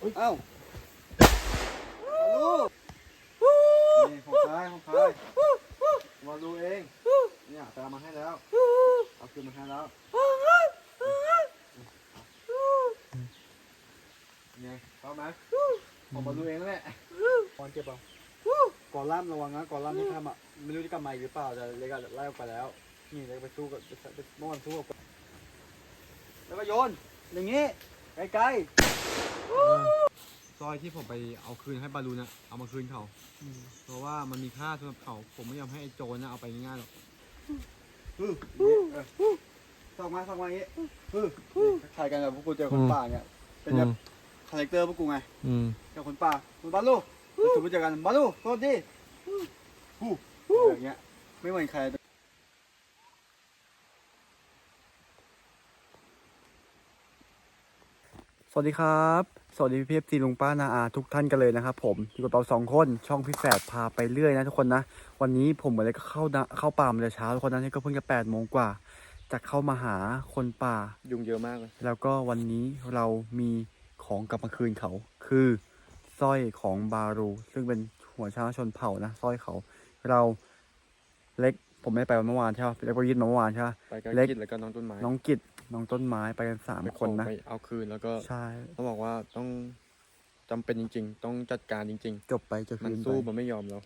เอ้าลูกนี่ของใครของใครมาดูเอง เนี่ยตามมาให้แล้ว เอาคืนมาให้แล้วไงเข้าไหมผมมาดูเองแหละก่อนเจ็บเปล่าก่อนล่ามระวังนะก่อนล่ามที่ทำอะไม่รู้จะกลับมาอีกหรือเปล่าแต่เล็กอะไล่ออกไปแล้ว นี่เล็กไปสู้กับไปเมื่อวันสู้กับแล้วก็โยนอย่างงี้ไกลๆ ซอยที่ผมไปเอาคืนให้บาลูนะเอามาคืนเขา เพราะว่ามันมีค่าสำหรับเขา ผมไม่ยอมให้ไอ้โจรนะเอาไปง่ายๆหรอกส่องมาส่องมาอย่างงี้ถ่ายกันแบบพวกกูเจอคนป่าเนี่ย เป็นแบบคาแรคเตอร์พวกกูไงอืมเจอคนป่าคุณบาลูสมมติเจอกันบาลูโทษดิฮู้อย่างเงี้ย ไม่เหมือนใคร สวัสดีครับ สวัสดีพี่เพฟซีลุงป้านาอาทุกท่านกันเลยนะครับผมอยู่กับเราสองคนช่องพี่แฝดพาไปเรื่อยนะทุกคนนะ วันนี้ผมเหมือนเลยก็เข้านะเข้าป่ามาแต่เช้าทุกคนนะนี่ก็เพิ่งจะแปดโมงกว่า จะเข้ามาหาคนป่า ยุงเยอะมากเลย แล้วก็วันนี้เรามีของกลับมาคืนเขา คือสร้อยของบารู ซึ่งเป็นหัวช้างชนเผ่านะสร้อยเขา เราเล็กผมไม่ได้ไปวันเมื่อวานใช่ไหมเล็กไปยินมาเมื่อวานใช่ไหมไปกับเล็กกิดแล้วก็น้องต้นไม้น้องกิต น้องต้นไม้ไปกันสามไปคนนะ ไปเอาคืนแล้วก็ใช่ต้องบอกว่าต้องจำเป็นจริง ๆ ต้องจัดการจริงจบไปจะๆมันคืนไปสู้มันไม่ยอมเรา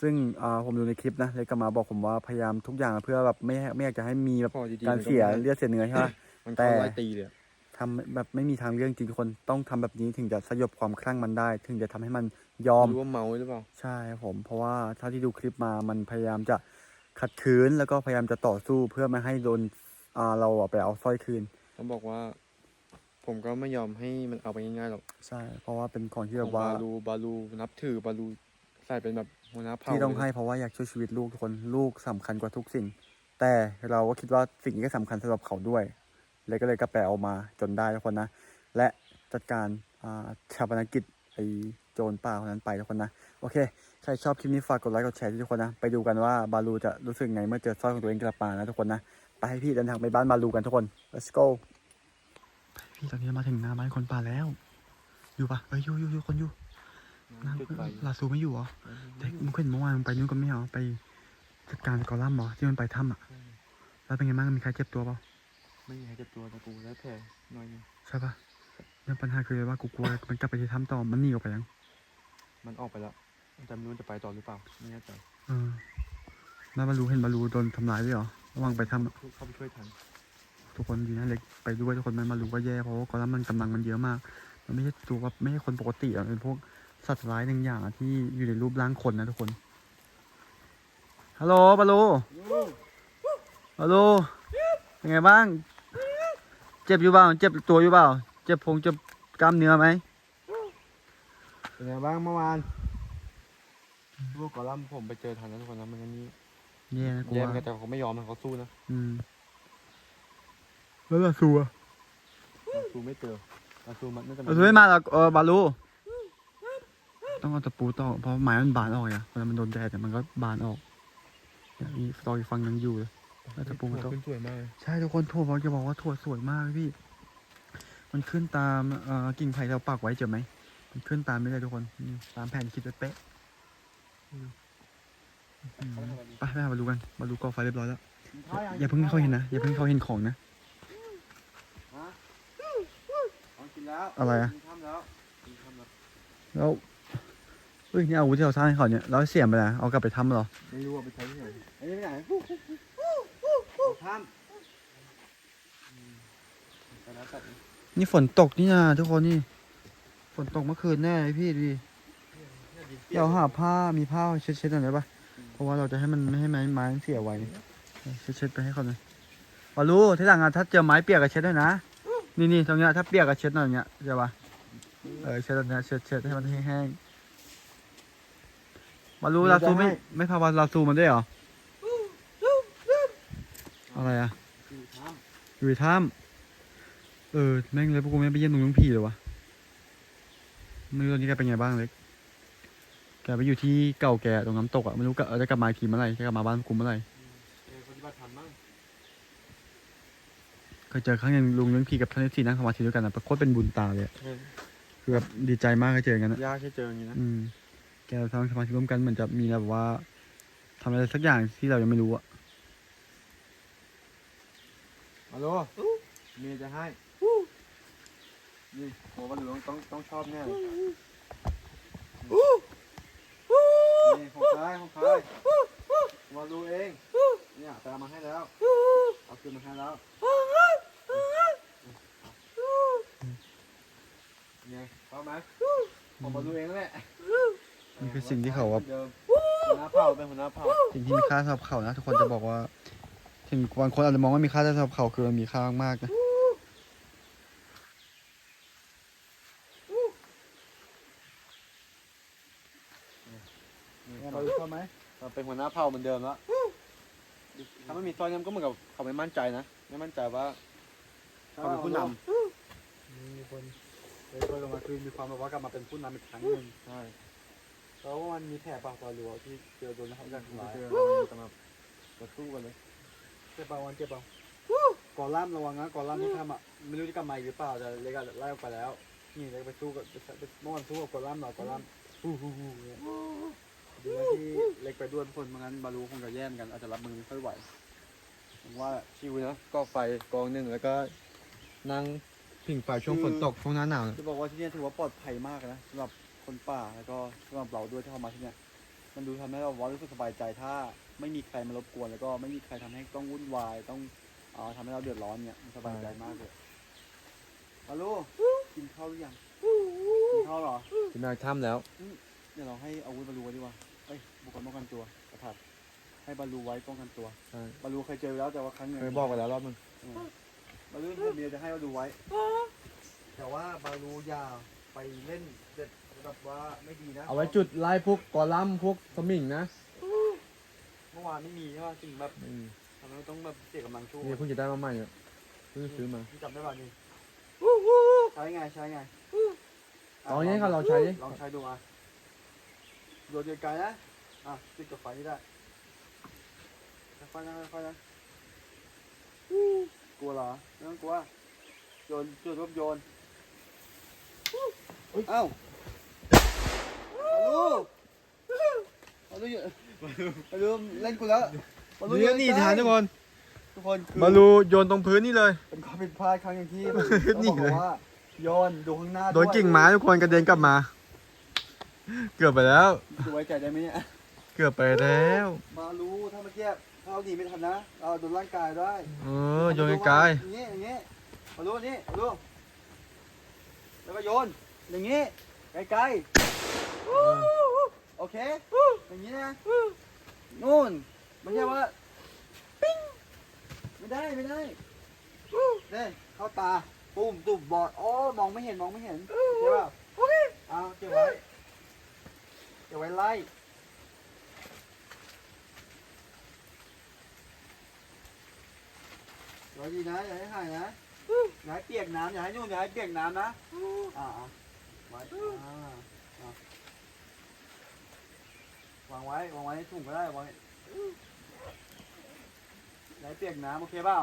ซึ่งอ่าผมดูในคลิปนะเลยก็มาบอกผมว่าพยายามทุกอย่างเพื่อแบบไม่ให้ไม่อยากจะให้มีแบบพอดีๆการมันเสียไม่เลือดเสียเนื้อใช่ไหมมันแต่เข้าไล่ตีเลยอะทำแบบไม่มีทางเรื่องจริงทุกคนต้องทำแบบนี้ถึงจะสยบความคลั่งมันได้ ถึงจะทำให้มันยอมรู้ว่าเมาหรือเปล่าใช่ครับผมเพราะว่าเท่าที่ดูคลิปมามันพยายามจะขัดขืนแล้วก็พยายามจะต่อสู้เพื่อไม่ให้โดน อ่าเราอะไปเอาสร้อยคืนต้องบอกว่า ผมก็ไม่ยอมให้มันเอาไปง่ายๆหรอกใช่ เพราะว่าเป็นของที่ขแบองบว่าบาลูบาลูนับถือบาลูใส่เป็นแบบหัวหน้าเผ่าที่ต้องเลยให้เพราะว่าอยากช่วยชีวิตลูกทุกคนลูกสำคัญกว่าทุกสิ่ง แต่เราก็คิดว่าสิ่งนี้ก็สำคัญสำหรับเขาด้วย เลยก็เลยกระแปลออกมาจนได้ทุกคนนะ และจัดการอ่าชาปนกิจไอโจรป่าคนนั้นไปทุกคนนะโอเคใครชอบคลิปนี้ฝากกดไลค์กดแชร์ด้วยทุกคนนะ ไปดูกันว่าบาลูจะรู้สึกไงเมื่อเจอสร้อยของตัวเองกลับมานะทุกคนนะ ไปให้พี่เดินทางไปบ้านบาลูกันทุกคน let's go พี่ตอนนี้มาถึงหน้าบ้านคนป่าแล้ว อยู่ปะเอ้ยอยู่อยู่อยู่คนอยู่จุดไฟลาซูไม่อยู่เหรอเด็กมึงเห็นเมื่อวานมึงไปนู่นก็ไม่เหรอไปจัดการกอลัมน์เหรอที่มันไปถ้ำอะ แล้วเป็นไงบ้างมีใครเจ็บตัวเปล่าไม่มีใครเจ็บตัวแต่กูแล้วแผลหน่อยนึงใช่ปะเนี่ยปัญหาคือว่ากูกลัวมันกลับไปที่ถ้ำต่อมันหนีออกไปยัง มันออกไปแล้วแต่ไม่รู้จะไปต่อหรือเปล่าไม่แน่ใจเออแล้วบาลูเห็นบาลูโดนทำร้ายด้วยเหรอ ระวังไปถ้ำอะเข้าไปช่วยทันทุกคนดีนะเล็กไปด้วยทุกคนมันบาลูก็แย่เพราะว่ากอลัมน์มันกำลังมันเยอะมาก มันไม่ใช่ตัวว่าไม่ใช่คนปกติอะมันเป็นพวกสัตว์ร้ายหนึ่งอย่างอะที่อยู่ในรูปร่างคนนะทุกคนฮัลโหลบาลูบาลูเป็นไงบ้าง เจ็บอยู่เปล่าเจ็บตัวอยู่เปล่าเจ็บพงเจ็บกล้ามเนื้อไหมเป็นไงบ้างเมื่อวานลูกกอลัมน์ผมไปเจอทันแล้วทุกคนนะมันนี่ แย่นะกูแย่เหว่ามือนกันแต่เขาไม่ยอมนะเขาสู้นะอืม แล้วลาซูอะสู้ไม่เจอลาซูมันน่าจะลาซูไม่มาหรอกเออบาลู ต้องเอาตะปูต่อกเพราะไม้มันบานออกอะเวลามันโดนแดดเนี่ยมันก็บานออกเนี่ยมีตออีกฝั่งยังอยู่เลยแล้วตะปูมันต้องขึ้นสวยมากเลยใช่ทุกคนถั่วบอกจะบอกว่าถั่วสวยมากพี่ มันขึ้นตามเอ่อกิ่งไผ่ที่เราปักไว้เจอไหมมันขึ้นตามนี้เลยทุกคนนี่ตามแผนคิดไว้เป๊ะ อืมไปไปมาดูกัน มาดูกองไฟเรียบร้อยแล้ว อย่าเพิ่งให้เขาเห็นนะ อย่าเพิ่งให้เขาเห็นของนะ อะไรอะ แล้วเฮ้ยนี่อาวุธที่เราสร้างให้เขาเนี่ยเราเสียมไปแล้วเอากลับไปทำเหรอ ไม่รู้ว่าไปใช้ที่ไหนอันนี้ไปไหนทแต่แล้วแต่ำนี่ฝนตกนี่นะทุกคนนี่ ฝนตกเมื่อคืนแน่เลยพี่ดูดิเดี๋ยวหาผ้ามีผ้าเช็ดๆหน่อยได้ปะเพ ราะว่าเราจะให้มันไม่ให้ไม้ไม้มันเสียไว้เช็ดๆไปให้เขาหน่อยบอลูที่หลังอะถ้าเจอไม้เปียกก็เช็ดด้วยนะ นี่นี่ตรงเนี้ยถ้าเปียกก็เช็ดหน่อยอย่างเงี้ยใช่ปะเออเช็ดตรงเนี้ยเช็ดเช็ดให้มันแห้งๆบอลูลาซูไม่ไม่พาบาลาซูมันด้วยเหรออะไรอะคือทอยู่ในถ้ำเออแม่งเลยพวกกูไม่ไปเยี่ยมตรงน้องผีเลยวะไม่รู้ตอนนี้แกเป็นไงบ้างเล็ก แกไปอยู่ที่เก่าแกตรงน้ำตกอะไม่รู้กะเออจะกลับมาอีกทีเมื่อไหร่จะกลับมาบ้านกูเมื่อไหร่ำเออปฏิบัติธรรมมั้งเคยเจอครั้งหนึงลุงเลี้ยงผีกับท่านที่นั่งสมาธิด้วยกันอะโคตรเป็นบุญตาเลยอะเออคือแบบดีใจมากที่เจอกันนะยากแค่เจออย่างนี้นะอืม แกทำสมาธิร่วมกันเหมือนจะมีแบบว่าทำอะไรสักอย่างที่เรายังไม่รู้อะฮัลโหลเมียจะให้นี่โหวันหลวงต้องต้องชอบแน่เลย นี่ของใครของใครมาดูเอง เนี่ยตามมาให้แล้ว เอาคืนมาให้แล้วไงพร้อมไหมผมมาดูเองแหละนี่คือสิ่งที่เขาว่าหัวหน้าเผ่าเป็นหัวหน้าเผ่าสิ่งที่มีค่าสำหรับเขานะ ทุกคนจะบอกว่า ถึงบางคนอาจจะมองว่ามีค่าแต่สำหรับเขาคือมันมีค่ามากๆนะ เขาชอบไหมเป็นหัวหน้าเผ่าเห มือนเดิมแล้วถ้าไม่มีสร้อยเนี่ยมันก็เหมือนกับเขาไม่มั่นใจนะ ไม่มั่นใจว่าเขาเป็นผู้นมีคนเลยตัวลงมาคือมีความแบบว่ากลับมาเป็นผู้นำอีกครั้งหนึ่งำใช่แล้วว่ามันมีแถบปากตอรัวที่เจอโดนเขาจากมาทำร้ายเจอกันมามาสู้กันเลยเจ็บเปล่าวันเจ็บเปล่าก่อล่ามระวังนะก่อล่ามที่ทำอะไม่รู้จะกลับมาอีกหรือเปล่าแต่เล็กอะไล่ออกไปแล้ว นี่เล็กไปสู้กับไปเมื่อวันสู้กับก่อล่ามหน่อยก่อล่ามฮู้ฮู้ฮู้เนี่ย ดีนะที่เล็กไปด้วยทุกคนไม่งั้นบารูคงจะแย่เหมอนกันอาจจะรับมือไม่ค่อยไหวผมว่าชิวนะก็ไฟกองหนึ่งแล้วก็นั่งผิงไฟช่วงฝนตกช่วงหน้าหนาวจะบอกว่าที่เนี่ยถือว่าปลอดภัยมากนะสำหรับคนป่าแล้วก็สำหรับเราด้วยที่เข้ามาที่เนี่ยมันดูทำให้เราว่ารู้สึกสบายใจถ้าไม่มีใครมารบกวน แล้วก็ไม่มีใครทำให้ต้องวุ่นวายต้องเอ่อทำให้เราเดือดร้อนเนี่ยมันสบายใจมากเลยฮัลโหลกินข้าวหรือยังกินข้าวเหรอที่นาถ้ำแล้ว เดี๋ยวเราให้อาวุธบาลูไว้ดีกว่าเอ้ยบุคคลป้องกันตัวกระถัดให้บาลูไว้ป้องกันตัวใช่บาลูเคยเจอแล้วแต่ว่าครั้งหนึ่งเคยบอกไปแล้วรอบนึงเออบาลูผมมีจะให้บาลูไว้ แต่ว่าบาลูอย่าไปเล่นเด็ดแบบว่าไม่ดีนะเอาไว้จุดไล่พวกกอลัมน์พวกสมิงนะเมื่อวานไม่มีใช่ป่ะสิ่งแบบอืมทำให้ต้องแบบเสียกำลังช่วยนี่เพิ่งจะได้มาใหม่เนี่ยเพิ่งซื้อมาจำได้ป่ะนี่ใช้ไงใช้ไงเอาอย่างนี้ค่ะเราใช้ดิลองใช้ดูอะ โยนไกลๆนะ อะติดกับไฟนี่ได้ค่อยๆนะค่อยๆนะกลัวเหรอไม่ต้องกลัว โยนจุดรบโยนเอ้ามาดูมาดูอยู่มาดูเล่นกูแล้วมาดูนี่ก็หนี่ทานทุกคนทุกคนคือมารูโยนตรงพื้นนี่เลย เป็นความผิดพลาดครั้งอย่างที่นี่ต้องเลยบอกว่าโยนดูข้างหน้าโดนกิ่งไม้ทุกคนกระเด็นกลับมา เกือบไปแล้วดูไว้ใจได้ไหมเนี่ย เกือบไปแล้ว มารู้ถ้าเมื่อกี้ถ้าเราหนีไม่ทันนะ เราโดนร่างกายได้เออโยนไกลอย่างนี้อย่างนี้มารู้นี่มารู้แล้วก็โยน อย่างนี้ไกลๆโอเค อย่างนี้นะนู่นไม่ใช่ว่าปิ้งไม่ได้ไม่ได้เด้เข้าตา ปุ้มตุ่มบอดโอ้มองไม่เห็นมองไม่เห็นใช่ป่ะเอาเก็บไว้ เก็บไว้ไล่รอดีนะอย่าให้หายนะอย่าให้เปียกน้ำอย่าให้นู่นอย่าให้เปียกน้ำนะอ่าไว้อ่าวางไว้วางไว้ในถุงก็ได้วางไว้อย่าให้เปียกน้ำโอเคเปล่า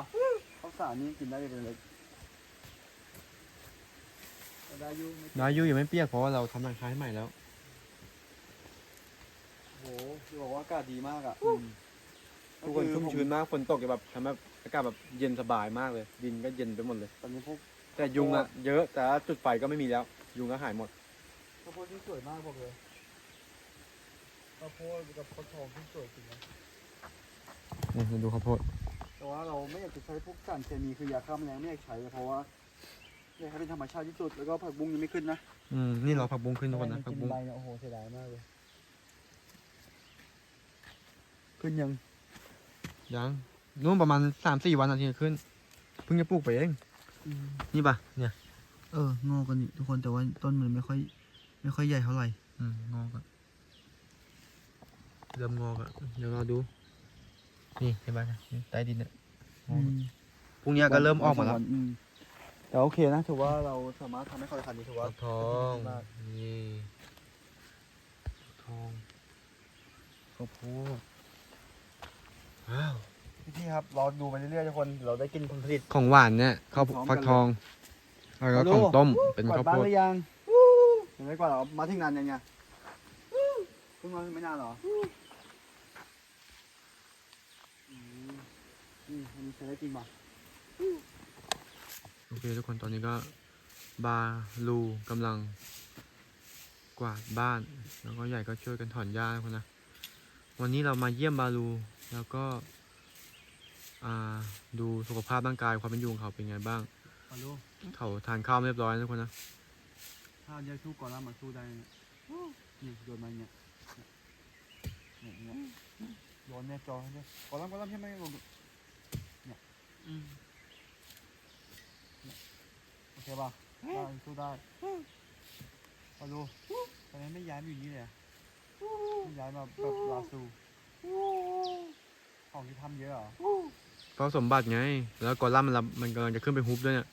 ข้าวสารนี้กินได้เลยเลยได้อยูไม่ๆนายูยังไม่เปียกเพราะว่าเราทำหลังคาให้ใหม่แล้ว จะบอกว่าอากาศดีมากอะทุกคนชุ่มชื้นมากฝนตกแบบทำให้อากาศแบบเย็นสบายมากเลย ดินก็เย็นไปหมดเลย ตอนนี้พวกแต่ยุงอะเยอะแต่ว่าจุดไฟก็ไม่มีแล้ว ยุงก็หายหมดข้าวโพดที่สวยมากบอกเลยข้าวโพดกับข้าวทองที่สวยจริงนะนี่มาดูข้าวโพดแต่ว่าเราไม่อยากจะใช้พวกสารเคมีคือยาฆ่าแมลงไม่อยากใช้เพราะว่าอยากให้เป็นธรรมชาติที่สุดแล้วก็ผักบุ้งยังไม่ขึ้นนะอืมนี่เราผักบุ้งขึ้นทุกคนนะผักกิบุ้งใบเนี่ยโอ้โหเสียดายมากเลย ขึ้นยัง ยังนู่นประมาณสามสี่วันอาทิตย์ขึ้น เพิ่งจะปลูกไปเอง นี่ปะเนี่ย เอองอกันนี่ทุกคนแต่ว่าต้นมันไม่ค่อย ไม่ค่อยใหญ่เท่าไหร่ อืมงอกอะเริ่มงอกอะเดี๋ยวเราดู นี่เห็นปะนี่ใต้ดินเนี่ยงอกอะพรุ่งนี้ก็เริ่มออกมาแล้ว อืแต่โอเคนะถือว่าเราสามารถทำให้เขาทันนี้ถือว่าฟักทองมากนี่ฟักทองข้าวโพด ว้าวพี่ครับเราดูไปเรื่อยๆทุกคนเราได้กินผลผลิต ของหวานเนี่ยข้าวพร้อมกันฟักทองแล้วก็ฮัลโหลของต้มเป็นกวาดข้าวบ้านโพดหรือยังเห็นไหมกว่าเรามาที่งานยังไงเพิ่งมาไม่นานเหรออืมนี่อันนี้ใช้ได้จริงป่ะโอเคทุกคนตอนนี้ก็บาลูกำลังกวาดบ้าน แล้วก็ใหญ่ก็ช่วยกันถอนหญ้าทุกคนนะ วันนี้เรามาเยี่ยมบาลูแล้วก็อ่าดูสุขภาพร่างกายความเป็นอยู่ของเขาเป็นไงบ้าง ฮัลโหลเขาทานข้าวเรียบร้อยนะทุกคนนะ ถ้าเยอะสู้ก่อนแล้วมาสู้ได้เนี่ยนี่โดนมันเนี่ยเนี่ยเนี่ยโดนเนี่ยจอเนี่ยก่อนแล้วก่อนแล้วใช่ไหมลงเนี่ยโอเคป่ะได้สู้ได้ฮัลโหลตอนนี้ไม่ย้ายมาอยู่นี่เลยอะไม่ ย้ายมาแบบลาซูของที่ทำเยอะเหรอเพราะสมบัติไง แล้วกอลัมน์มันรับมันกำลังจะขึ้นไปฮุบด้วยเนี่ย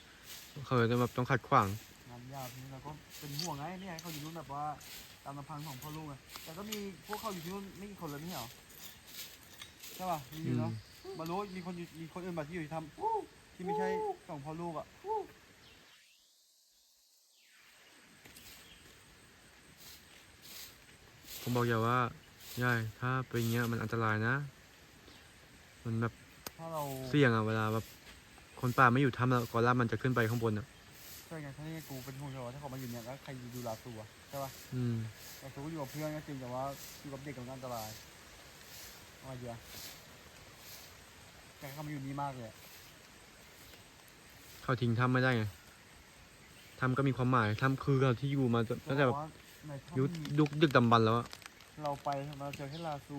เขาเลยจะแบบต้องขัดขวางงานยากนี่เราก็เป็นห่วงไงไม่อยากให้เขาอยู่นู่นแบบว่าตามลำพังของพ่อลูกไงแต่ก็มีพวกเขาอยู่ที่นู่นไม่กี่คนเลยไม่ใช่เหรอใช่ป่ะมีอยู่เนาะมารู้มีคนอยู่มีคนอื่นแบบที่อยู่ที่ทำที่ไม่ใช่สองพ่อลูกอะ ผมบอกอย่าว่าย่ายถ้าเป็นอย่างเงี้ยมันอันตรายนะ มันแบบถ้าเราเสี่ยงอะเวลาแบบคนป่าไม่อยู่ถ้ำแล้วกอลัมน์มันจะขึ้นไปข้างบนอะใช่ไงถ้านี่กูเป็นห่วงเขาว่าถ้าเขามาอยู่เนี่ยแล้วใครดูลาตัวใช่ป่ะอืมลาตัวก็อยู่กับเพื่อนก็จริงแต่ว่าอยู่กับเด็กมันก็อันตรายเอาไงดีอะแต่เขามาอยู่นี่มากเลยอะเขาทิ้งถ้ำไม่ได้ไงถ้ำก็มีความหมายถ้ำคือเราที่อยู่มาตั้งแต่แบบว่า ในถ้ำยุคมียุคดึกดำบรรพ์แล้วอะเราไปเราเจอแค่ลาซู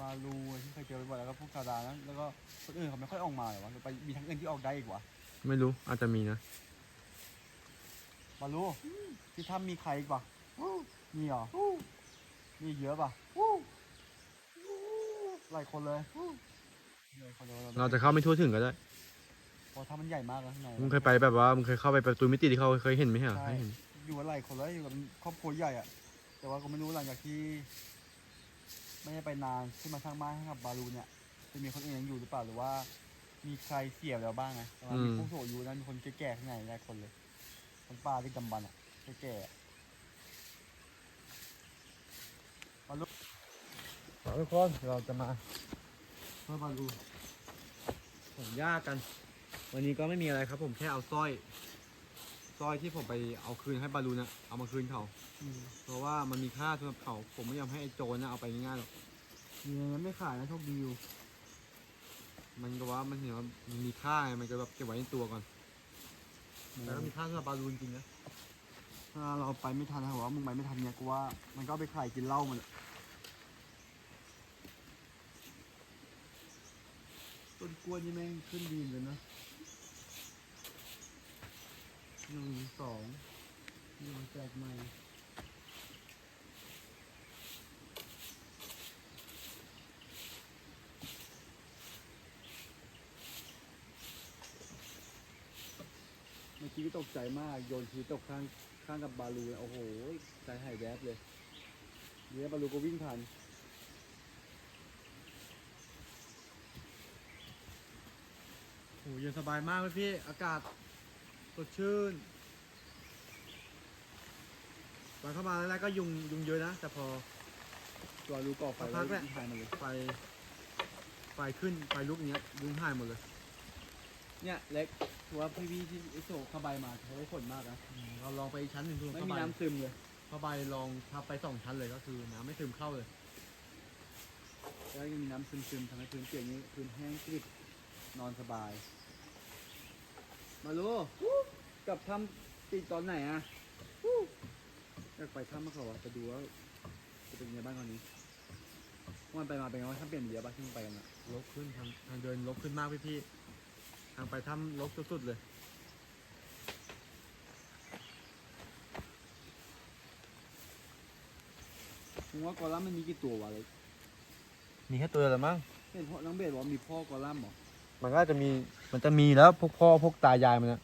มาลูที่เคยเจอบ่อยแล้วก็พวกซาดานั้นแล้วก็คนอื่นเขาไม่ค่อยออกมาหรอวะเราไปมีทั้งอื่นที่ออกได้อีกวะไม่รู้อาจจะมีนะมาลูที่ถ้ำมีใครอีกปะมีเหรอมีเยอะปะหลายคนเลยหลายคนเลยเราจะเข้าไม่ทั่วถึงก็ได้เพราะถ้ำมันใหญ่มากนะข้างในมึงเคยไปแบบว่ามึงเคยเข้าไปประตูมิติที่เขาเคยเห็นไหมเหรอใช่ ให้เห็น อยู่กับหลายคนเลยอยู่กับครอบครัวใหญ่อะแต่ว่าก็ไม่รู้หลังจากที่ ไม่ได้ไปนานที่มาสร้างบ้านให้กับบาลูเนี่ยจะมีคนอื่นยังอยู่หรือเปล่าหรือว่า มีใครเสียไปแล้วบ้างไงแต่ว่ามีผู้สูงอายุนะมีคนแก่ๆข้างในหลายคนเลยคนป้าที่กำบันอะแก่ๆอะบาลูทุกคนเราจะมาเพื่อบาลูผมยากกัน วันนี้ก็ไม่มีอะไรครับ ผมแค่เอาสร้อย สร้อยที่ผมไปเอาคืนให้บาลูนะเอามาคืนเขา อืมเพราะว่ามันมีค่าสำหรับเขาผมไม่ยอมให้ไอ้โจรนะเอาไปง่ายๆหรอกมีอะไรไม่ขายนะโชคดีอยู่มันก็ว่ามันเห็นว่ามันมีค่าไงมันก็แบบเก็บไว้ในตัวก่อนแต่ก็มีค่าสำหรับบาลูจริงๆนะถ้าเราไปไม่ทันนะว่ามึงไปไม่ทันเนี่ยกูว่ามันก็เอาไปขายกินเหล้ามันอะต้นกล้วยนี่แม่งขึ้นดีเลยนะ หนึ่งสองนี่มันแจกใหม่เมื่อกี้ตกใจมาก โยนทีตกข้างข้างกับบาลูโอ้โหใจหายแวบเลยเนี่ยบาลูก็วิ่งผ่านโอ้เย็นสบายมากเลยพี่ อากาศ ดชื่นตอนเข้ามาแรกๆก็ยุงยุงเยอะนะ แต่พอบาลูก่อไฟสักพักแหละวิ่งผ่านมาเลย ไฟไฟขึ้นไฟลุกอย่างเงี้ยยุงหายหมดเลยเนี่ยเล็กถือว่าพี่พี่ที่ไอโซผ้าใบมาเขาได้ผลมากนะเราลองไปอีกชั้นหนึ่งดูไม่ผ้ามีใบน้ำซึมเลย ผ้าใบลองพับไปสองชั้นเลยก็คือน้ำไม่ซึมเข้าเลย แล้วยังมีน้ำซึมๆทำให้พื้นเปียกนี้พื้นแห้งกริบนอนสบาย มาลูกลับถ้ำติดตอนไหนอะอยากไปถ้ำมาเขาอะจะดูว่าจะเป็นยังไงบ้างตอนนี้วันไปมาเป็นไงวะถ้ำเปลี่ยนเยอะปะที่มึงไปกันอะลบขึ้นทางทางเดินลบขึ้นมากพี่พี่ทางไปถ้ำลบสุดๆเลย มึงว่ากอลัมน์มันมีกี่ตัววะเลยมีแค่ตัวละมั้งเห็นพ่อน้องเบสบอกว่ามีพ่อกอลัมน์เหรอมันก็จะมี มันจะมีแล้วพวกพ่อพวกตายายมันนะ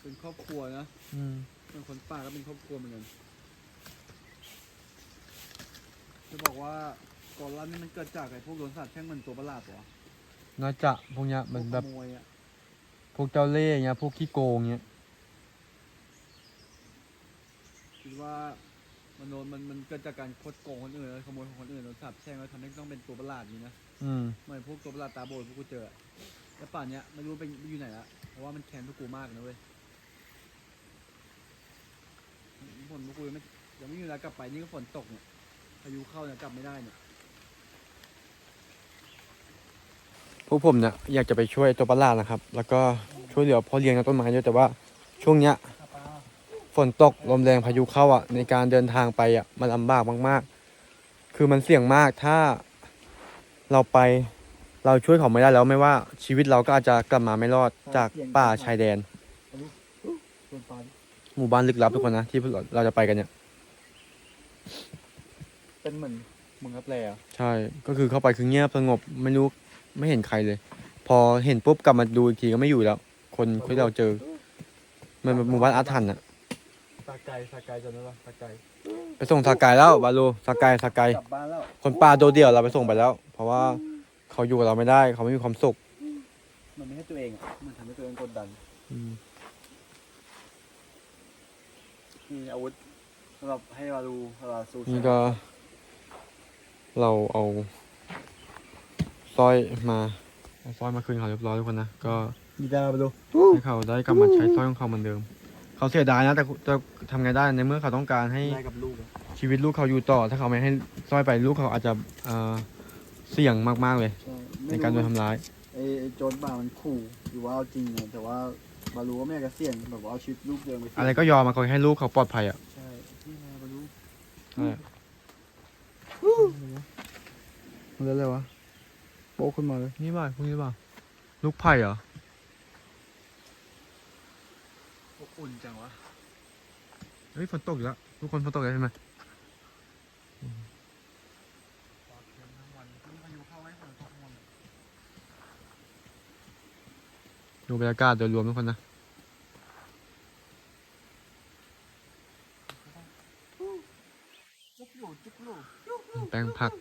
เป็นครอบครัวนะอืมเป็นคนป่าก็เป็นครอบครัวเหมือนกันจะบอกว่ากอลัมน์นี่มันเกิดจากไอ้พวกโดนสัตว์แช่งมันตัวประหลาดเหรอน่าจะพวกเนี้ยมันแบบพวกขโมยอะพวกเจ้าเล่ห์เงี้ยพวกขี้โกงเงี้ยจคิดว่ามันโดนมันมันเกิดจากการคดโกงคนอื่นแล้วขโมยของคนอื่นแล้วสาบแช่งแล้วทำให้ต้องเป็นตัวประหลาดนี้นะอืม เหมือนพวกตัวประหลาดตาโบอดพวกกูเจออะ แล้วป่านเนี้ยไม่รู้ไปอยู่ไหนละเพราะว่ามันแค้นพวกกูมากนะเว้ยฝนพวกกูยังไม่ยังไม่มีเวลากลับไปนี่ก็ฝนตกเนี่ยพายุเข้าเนี่ยกลับไม่ได้เนี่ยพวกผมเนี่ยอยากจะไปช่วยตัวประหลาดนะครับ แล้วก็ช่วยเหลือพ่อเลี้ยงต้นไม้ด้วยแต่ว่าช่วงเนี้ยฝนตกลมแรงพายุเข้าอะในการเดินทางไปอะมันลำบากมาก ๆ คือมันเสี่ยงมากถ้าเราไป เราช่วยเขาไม่ได้แล้วไม่ว่าชีวิตเราก็อาจจะกลับมาไม่รอดจากป่าชายแดนส่วนปลาหมู่บ้านลึกลับทุกคนนะที่เราจะไปกันเนี่ย เป็นเหมือนเมืองรับแลอะใช่ ก็คือเข้าไปคือเงียบสงบไม่รู้ไม่เห็นใครเลย พอเห็นปุ๊บกลับมาดูอีกทีก็ไม่อยู่แล้ว คนที่เราเจอ มันเป็นหมู่บ้านอาถรรพ์อะสาไกสาไกจำได้ปะสาไกไปส่งสากายแล้วบาลูสากายสากายกลับบ้านแล้วคนป่าโดดเดี่ยวเราไปส่งไปแล้ว เพราะว่า เขาอยู่กับเราไม่ได้ เขาไม่มีความสุข มันไม่ให้ตัวเองอะมันทำให้ตัวเองกดดันอืมมีอาวุธสำหรับให้วารูเวลาสู้นี่ก็ เราเอาสร้อยมาเอาสร้อยมาคืนเขาเรียบร้อยทุกคนนะก็มีได้วารูให้เขาได้กลับมาใช้สร้อยของเขาเหมือนเดิม เขาเสียดายนะแต่จะทำไงได้ในเมื่อเขาต้องการให้ได้กับลูกอะชีวิตลูกเขาอยู่ต่อ ถ้าเขาไม่ให้สร้อยไปลูกเขาอาจจะเอ่อ เสี่ยงมากๆเลย ใช่ในการโดนทำร้าย ไอ้ไอ้โจรป่ามันขู่หรือว่าเอาจริงอะแต่ว่าบารูก็ไม่อยากจะเสี่ยงแบบว่าเอาชีวิตลูกเดินไปเสี่ยงอะไรก็ยอมมาขอให้ลูกเขาปลอดภัยอะใช่นี่ไงบารูใช่มันอะไรวะโป๊กขึ้นมาเลยนี่บ่าพวกนี้บ่าลูกไผ่เหรออบอุ่นจังวะเฮ้ยฝนตกอีกแล้วทุกคนฝนตกแล้วใช่ไหม ตอนเย็นทั้งวันนี่พายุเข้าไว้ฝนตกหมดเลย ดูบรรยากาศโดยรวมทุกคนนะแปลงผัก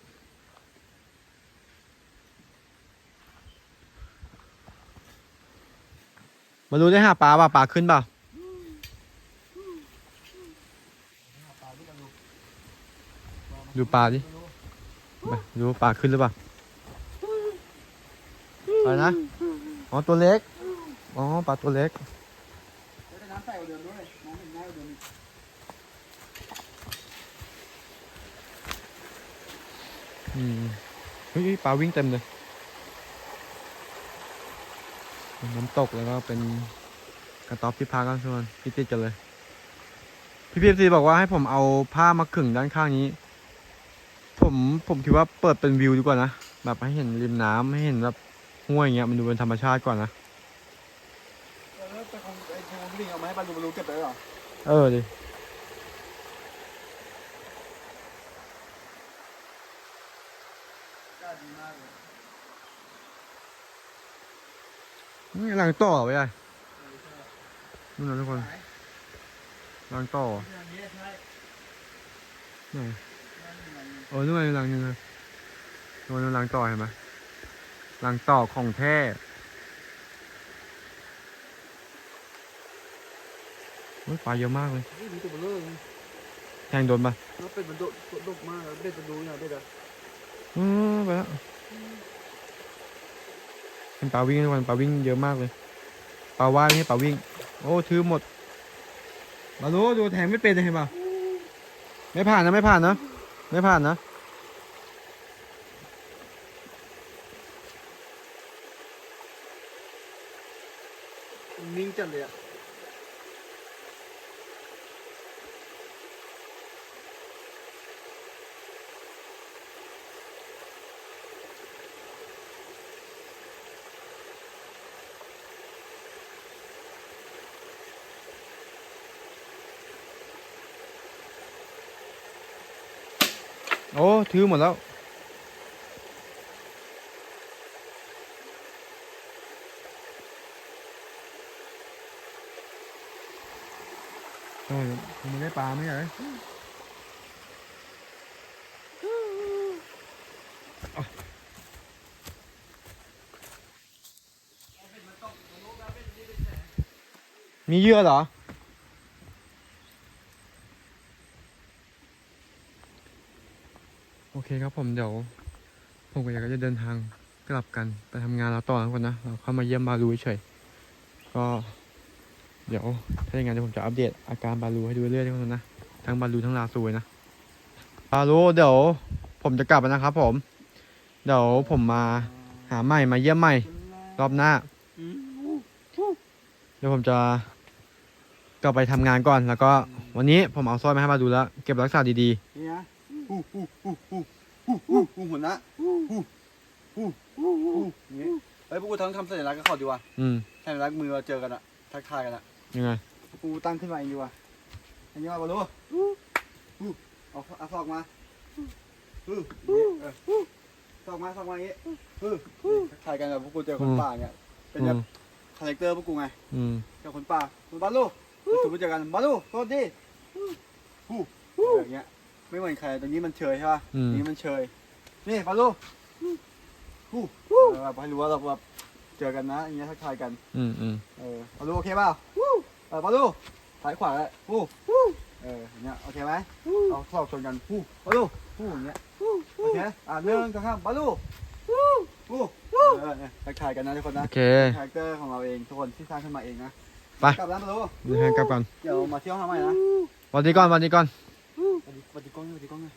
มาดูได้หาปลาป่ะปลาขึ้นเปล่าดูปลาดิไปดูปลาขึ้นหรือเปล่าอะไรนะ อ๋อ ตัวเล็ก อ๋อปลาตัวเล็กน้ำใส่เดิมด้วยน้ำเห็นง่ายเดิมอืมเฮ้ยปลาวิ่งเต็มเลยน้ำตกแล้วก็เป็นกระต๊อบที่พักกันส่วนพี่ติดกันเลย พี่พีซีบอกว่าให้ผมเอาผ้ามาขึงด้านข้างนี้ ผมผมคิดว่าเปิดเป็นวิวดีกว่านะแบบให้เห็นริมน้ำให้เห็นแบบห้วยอย่างเงี้ยมันดูเป็นธรรมชาติก่อนนะ แล้วแต่ของไอ้ของ พี่ลิงเอามาให้บารูบารูเก็บไปแล้วเหรอเออดิได้ดีมากเลยนี่รังต่อไว้ไอ้นู่นนะทุกคนรังต่ออย่างนี้ใช่ไหนนั่นยังไงเออนู่นไงรังหนึงเลยนู่นรังต่อเห็นไหมรังต่อของแท้ อ้ยปลาเยอะมากเลยนี่มีตัวเบลอเลยแทงโดนปะแล้วเป็ดมันโดดดกมากแล้วเป็ดจะดูอย่างเป็ดอะเออไปแล้วเป็นปลาวิ่งทุกคนปลาวิ่งเยอะมากเลยปลาว่ายไม่ใช่ปลาวิ่ง โอ้ถือหมดมาดูดูแทงไม่เป็นเลยเห็นปะไม่ผ่านนะไม่ผ่านนะไม่ผ่านนะมันนิ่งจัดเลยอะ โอ้ถือหมดแล้ว โอ้ยมันได้ปลาไหมเหรอเอามีเหยื่อเหรอ เคครับผมเดี๋ยว ผมกับยายก็จะ เดินทางกลับกันไปทำงานแล้วต่อนะทุกคนนะ เราเข้ามาเยี่ยมบาลูเฉย ก็ เดี๋ยวถ้าอย่างนั้นเดี๋ยวผมจะอัปเดตอาการบาลูให้ดูเรื่อยๆทุกคนนะ ทั้งบาลูทั้งลาซูนะ บาลูเดี๋ยวผมจะกลับนะครับ ผม เดี๋ยวผมมาหาใหม่มาเยี่ยมใหม่ รอบหน้า เดี๋ยวผมจะกลับไปทำงานก่อน แล้วก็วันนี้ผมเอาสร้อยมาให้บาลูแล้ว เก็บรักษาดีนี่นะฮู้ฮู้ฮู้ฮู้ฮู้ฮู้ฮู้หุ่น นะฮู้ฮู้ฮู้ฮู้ฮู้นี่เฮ้ยพวกกูทั้งทำสัญลักษณ์ก็ขอดีว่ะๆอืมสัญลักษณ์มือเราเจอกันอะทักทายกันอะยังไงพวกกูตั้งขึ้นมาเองดีว่ะอันนี้มาบอลลูฮู้เอาเอาซอกมาฮู้นี่เออซอกมาซอกมาอย่างงี้ฮู้ทักทายกันแบบพวกกูเจอคนป่าเนี่ยเป็นอืแบบมคาแรคเตอร์พวกกูไง อืมเจอคนป่าบาลูถูกไปเจอกันบาลูโทษดิฮู้อย่างเงี้ย ไม่เหมือนใครตรงนี้มันเชยใช่ป่ะอืมนี่มันเชย นี่ฟาลู ฮู้เออแบบให้รู้ว่าเราแบบเจอกันนะอย่างเงี้ยทักทายกันอืมอืมเออฟาลูโอเคเปล่าเออฟาลูซ้ายขวาเลยฮู้เอออย่างเงี้ยโอเคไหมเอาสอบชนกันฮู้ฟาลูฮู้อย่างเงี้ยโอเคอะหนึ่งสองสามฟาลูฮู้เออเนี่ยทักทายกันนะทุกคนนะโอเคคาแรคเตอร์ของเราเองทุกคนที่สร้างขึ้นมาเองนะไปกลับแล้วฟาลูเดี๋ยวให้กลับก่อนเดี๋ยวมาเที่ยวทำไมนะวันนี้ก่อนวันนี้ก่อนสวัสดีสวัสดีกล้องสวัสดีกล้องเลย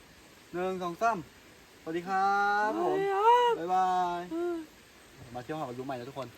หนึ่งสองสาม สวัสดีครับผม บ๊ายบาย มาเที่ยวหากันรู้ใหม่นะทุกคน